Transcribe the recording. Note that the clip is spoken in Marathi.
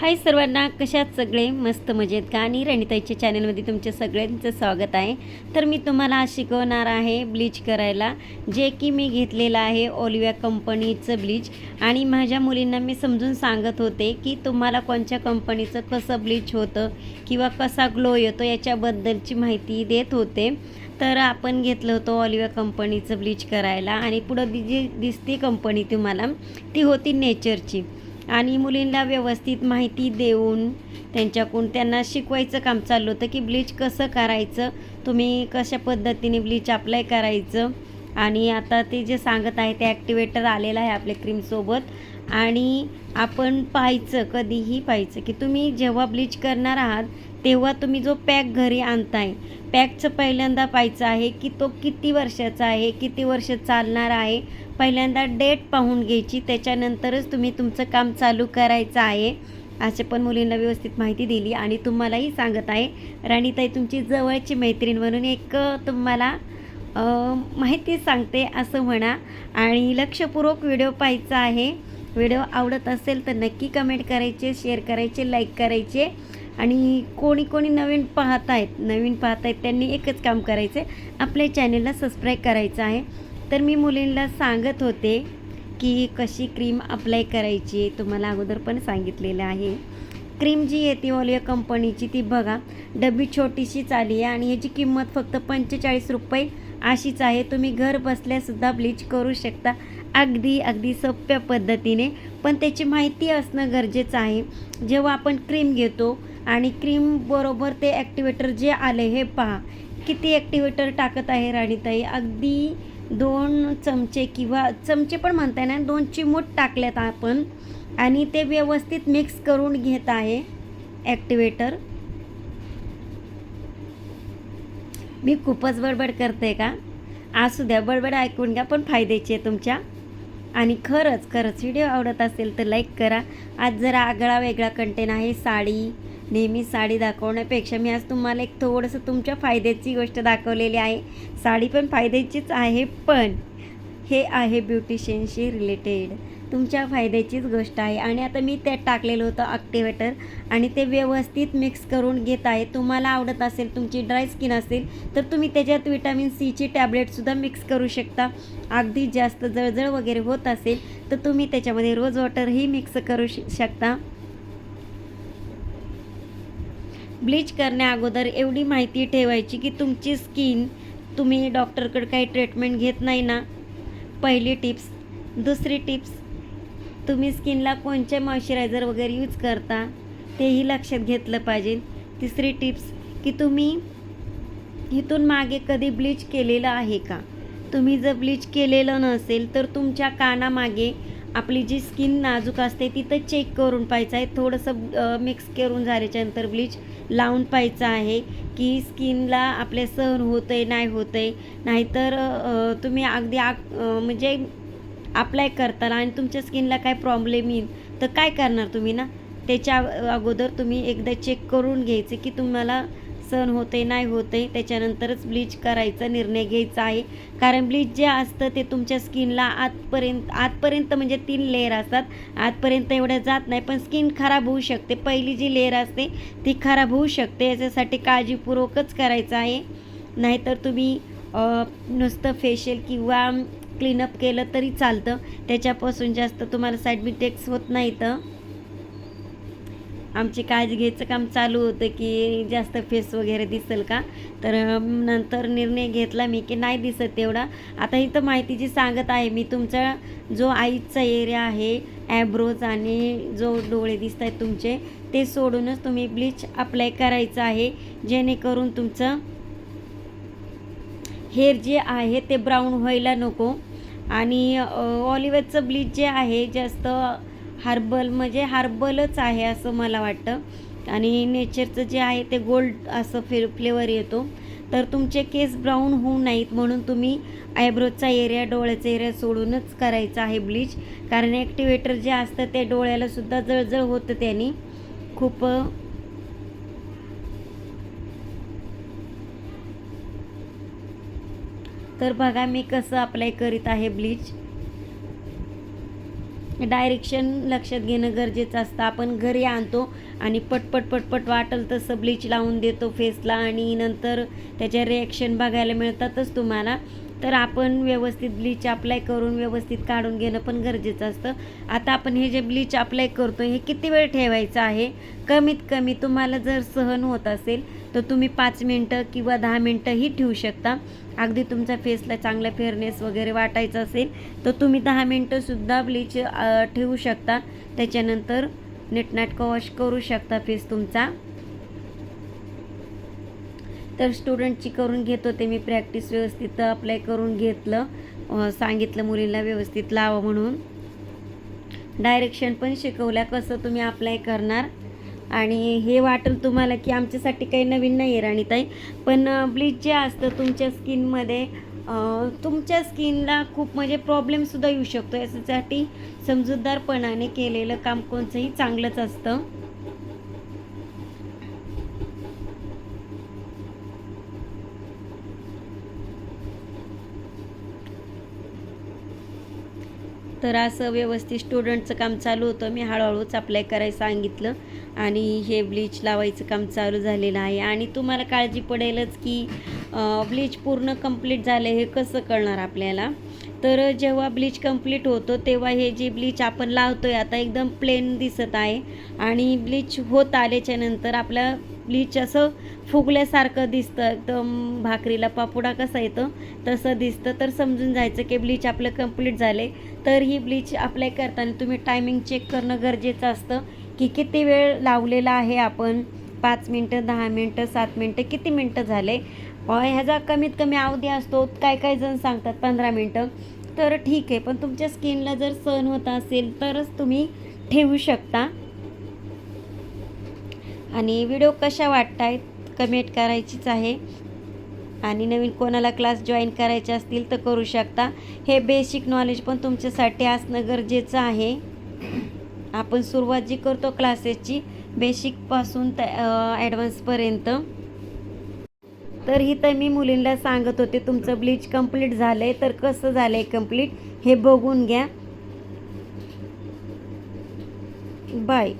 हाय सर्वांना कशात सगळे? मस्त मजेत का? आणि रणिताईच्या चॅनलमध्ये तुमच्या सगळ्यांचं स्वागत आहे. तर मी तुम्हाला आज शिकवणार आहे ब्लीच करायला जे की मी घेतलेलं आहे ओलिव्या कंपनीचं ब्लीच. आणि माझ्या मुलींना मी समजून सांगत होते की तुम्हाला कोणत्या कंपनीचं कसं ब्लीच होतं किंवा कसा ग्लो येतो याच्याबद्दलची माहिती देत होते. तर आपण घेतलं होतं ऑलिव्या कंपनीचं ब्लीच करायला. आणि पुढं जी दिसते कंपनी तुम्हाला ती होती नेचरची. आणि मुलींना व्यवस्थित माहिती देऊन त्यांच्याकडून त्यांना शिकवायचं काम चाललं होतं की ब्लीच कसं करायचं तुम्ही कशा पद्धतीने ब्लीच अप्लाय करायचं आणि आता ते जे सांगत आहे ते ॲक्टिवेटर आलेलं आहे आपल्या क्रीमसोबत आणि आपण पाहायचं कधीही पाहायचं की तुम्ही जेव्हा ब्लीच करणार आहात तेव्हा तुम्ही जो पॅक घरी आणताय पॅकचं पहिल्यांदा पाहायचं आहे की तो किती वर्षाचा आहे किती वर्ष चालणार आहे पहिल्यांदा डेट पाहून घ्यायची त्याच्यानंतरच तुम्ही तुमचं काम चालू करायचं आहे. असे पण मुलींना व्यवस्थित माहिती दिली आणि तुम्हालाही सांगत आहे. राणीताई तुमची जवळची मैत्रीण म्हणून एक तुम्हाला माहिती सांगते असं म्हणा. आणि लक्षपूर्वक व्हिडिओ पाहायचा आहे. व्हिडिओ आवडत असेल तर नक्की कमेंट करायचे शेअर करायचे लाईक करायचे. आणि कोणी कोणी नवीन पाहत आहेत नवीन पाहत आहेत त्यांनी एकच काम करायचं आहे आपल्या चॅनेलला सबस्क्राईब करायचं आहे. तर मी मुलींना सांगत होते की कशी क्रीम अप्लाय करायची तुम्हाला अगोदर पण सांगितलेलं आहे. क्रीम जी येते ओलिओ कंपनीची ती बघा. डबी छोटीशीच आली आहे आणि ह्याची किंमत फक्त पंचेचाळीस रुपये अशीच आहे. तुम्ही घर बसल्यासुद्धा ब्लीच करू शकता. अगदी अगदी सोप्या पद्धतीने. पण त्याची माहिती असणं गरजेचं आहे. जेव्हा आपण क्रीम घेतो आणि क्रीम बरोबर ते ॲक्टिवेटर जे आले हे पहा. किती ॲक्टिवेटर टाकत आहे राणीताई? अगदी दोन चमचे किंवा चमचे पण म्हणता येणार दोन चिमूट टाकल्यात आपण. आणि ते व्यवस्थित मिक्स करून घेत आहे ॲक्टिवेटर मी खूपच बडबड करते का? असू द्या बडबड ऐकून घ्या पण फायद्याची आहे तुमच्या. आणि खरंच खरंच व्हिडिओ आवडत असेल तर लाईक करा. आज जरा आगळा वेगळा कंटेन आहे साडी. नेहमी साडी दाखवण्यापेक्षा मी आज तुम्हाला एक थोडंसं तुमच्या फायद्याची गोष्ट दाखवलेली आहे. साडी पण फायद्याचीच आहे पण हे आहे ब्युटिशियनशी रिलेटेड तुमच्या फायद्याचीच गोष्ट आहे. आणि आता मी त्यात टाकलेलं होतं ॲक्टिवेटर आणि ते व्यवस्थित मिक्स करून घेत आहे. तुम्हाला आवडत असेल तुमची ड्राय स्किन असेल तर तुम्ही त्याच्यात विटॅमिन सीची टॅबलेटसुद्धा मिक्स करू शकता. अगदी जास्त जळजळ वगैरे होत असेल तर तुम्ही त्याच्यामध्ये रोज वॉटरही मिक्स करू श शकता. ब्लीच करण्या अगोदर एवढी माहिती ठेवायची की तुमची स्किन तुम्ही डॉक्टरकडे काही ट्रीटमेंट घेत नाही ना. पहिली टिप्स दुसरी टिप्स तुम्ही स्किनला कोणते मॉइश्चरायझर वगैरे यूज करता तेही लक्षात घेतलं पाहिजे. तिसरी टिप्स की तुम्ही इथून मागे कधी ब्लीच केलेलं आहे का? तुम्ही जर ब्लीच केलेलं नसेल तर तुमच्या कानामागे आपली जी स्किन नाजूक असते तिथं चेक करून पाहायचं आहे. थोडंसं मिक्स करून झाल्याच्यानंतर ब्लीच लावून पाहायचं आहे की स्किनला आपल्या सहन होतं आहे नाही होतं आहे नाहीतर तुम्ही अगदी आग म्हणजे अप्लाय करताना आणि तुमच्या स्किनला काय प्रॉब्लेम येईल तर काय करणार तुम्ही ना? त्याच्या अगोदर तुम्ही एकदा चेक करून घ्यायचे की तुम्हाला सहन होते नाही होते त्याच्यानंतरच ब्लीच करायचा निर्णय घ्यायचा आहे. कारण ब्लीच जे असतं ते तुमच्या स्किनला आतपर्यंत आतपर्यंत म्हणजे तीन लेअर असतात. आतपर्यंत एवढं जात नाही पण स्किन खराब होऊ शकते. पहिली जी लेअर असते ती खराब होऊ शकते. याच्यासाठी काळजीपूर्वकच करायचं आहे. नाहीतर तुम्ही नुसतं फेशियल किंवा क्लीनअप केलं तरी चालतं. त्याच्यापासून जास्त तुम्हाला साईड इफेक्ट्स होत तर आमची काळजी घ्यायचं काम चालू होतं की जास्त फेस वगैरे दिसेल का? तर नंतर निर्णय घेतला मी की नाही दिसत तेवढा. आता इथं माहिती जी सांगत आहे मी तुमचा जो आईचा एरिया आहे ॲब्रोज आणि जो डोळे दिसत आहेत तुमचे ते सोडूनच तुम्ही ब्लीच अप्लाय करायचं आहे. जेणेकरून तुमचं हेअर जे आहे ते ब्राऊन व्हायला नको. आणि ऑलिव्हचं ब्लीच जे आहे जास्त हार्बल म्हणजे हार्बलच आहे असं मला वाटतं. आणि नेचरचं जे आहे ते गोल्ड असं फे फ्लेवर येतो. तर तुमचे केस ब्राऊन होऊ नाहीत म्हणून तुम्ही आयब्रोजचा एरिया डोळ्याचा एरिया सोडूनच करायचा आहे ब्लीच. कारण ॲक्टिवेटर जे असतं ते डोळ्यालासुद्धा जळजळ होतं त्याने. खूप तर बघा मी कसं अप्लाय करीत आहे ब्लीच डायरेक्शन लक्षात घेणं गरजेचं असतं. आपण घरी आणतो आणि पटपट पटपट वाटल तसं ब्लीच लावून देतो फेसला आणि नंतर त्याच्या रिॲक्शन बघायला मिळतातच तुम्हाला. तर आपण व्यवस्थित ब्लीच अप्लाय करून व्यवस्थित काढून घेणं पण गरजेचं असतं. आता आपण हे जे ब्लीच अप्लाय करतो हे किती वेळ ठेवायचं आहे? कमीत कमी तुम्हाला जर सहन होत असेल तर तुम्ही पाच मिनटं किंवा दहा मिनटंही ठेवू शकता. अगदी तुमच्या फेसला चांगला फेअरनेस वगैरे वाटायचं असेल तर तुम्ही दहा मिनटंसुद्धा ब्लीच ठेवू शकता. त्याच्यानंतर नीटनाटकं वॉश करू शकता फेस तुमचा. तर स्टुडंटची करून घेत होते मी प्रॅक्टिस व्यवस्थित. अप्लाय करून घेतलं. सांगितलं मुलींना व्यवस्थित लावा म्हणून. डायरेक्शन पण शिकवल्या कसं तुम्ही अप्लाय करणार. आणि हे वाटेल तुम्हाला की आमच्यासाठी काही नवीन नाही आहे राणीताई. पण ब्लीच जे असतं तुमच्या स्किनमध्ये तुमच्या स्किनला खूप म्हणजे प्रॉब्लेमसुद्धा येऊ शकतो. याच्यासाठी समजूतदारपणाने केलेलं काम कोणचंही चांगलंच असतं. तर असं व्यवस्थित स्टुडंटचं काम चालू होतं. मी हळूहळूच अप्लाय करायला सांगितलं आणि हे ब्लीच लावायचं काम चालू झालेलं आहे. आणि तुम्हाला काळजी पडेलच की ब्लीच पूर्ण कंप्लीट झालं हे कसं कळणार आपल्याला? तर जेव्हा ब्लीच कंप्लीट होतो तेव्हा हे जे ब्लीच आपण लावतो आहे आता एकदम प्लेन दिसत आहे. आणि ब्लीच होत आल्याच्यानंतर आपलं आपल्या ब्लीच असं फुगल्यासारखं दिसतं. एकदम भाकरीला पापुडा कसा येतं तसं दिसतं. तर समजून जायचं की ब्लीच आपलं कंप्लीट झाले. तर ही ब्लीच अप्लाय करताना तुम्ही टायमिंग चेक करणं गरजेचं असतं. की किती वेळ लावलेला आहे आपण? पाच मिनटं दहा मिनटं सात मिनटं किती मिनटं झाले? ह्याचा कमीत कमी अवधी असतो. काय काय जण सांगतात पंधरा मिनटं. तर ठीक आहे. पण तुमच्या स्किनला जर सहन होत असेल तरच तुम्ही ठेवू शकता. आणि व्हिडिओ कशा वाटतायत कमेंट करायचीच आहे. आणि नवीन कोणाला क्लास जॉईन करायचे असतील तर करू शकता. हे बेसिक नॉलेज पण तुमच्यासाठी असणं गरजेचं आहे. आपण सुरुवात जी करतो क्लासेसची बेसिकपासून त ॲडव्हान्सपर्यंत तर इथं मी मुलींना सांगत होते तुमचं ब्लीच कंप्लीट झालं आहे तर कसं झालं आहे कंप्लीट हे बघून घ्या. बाय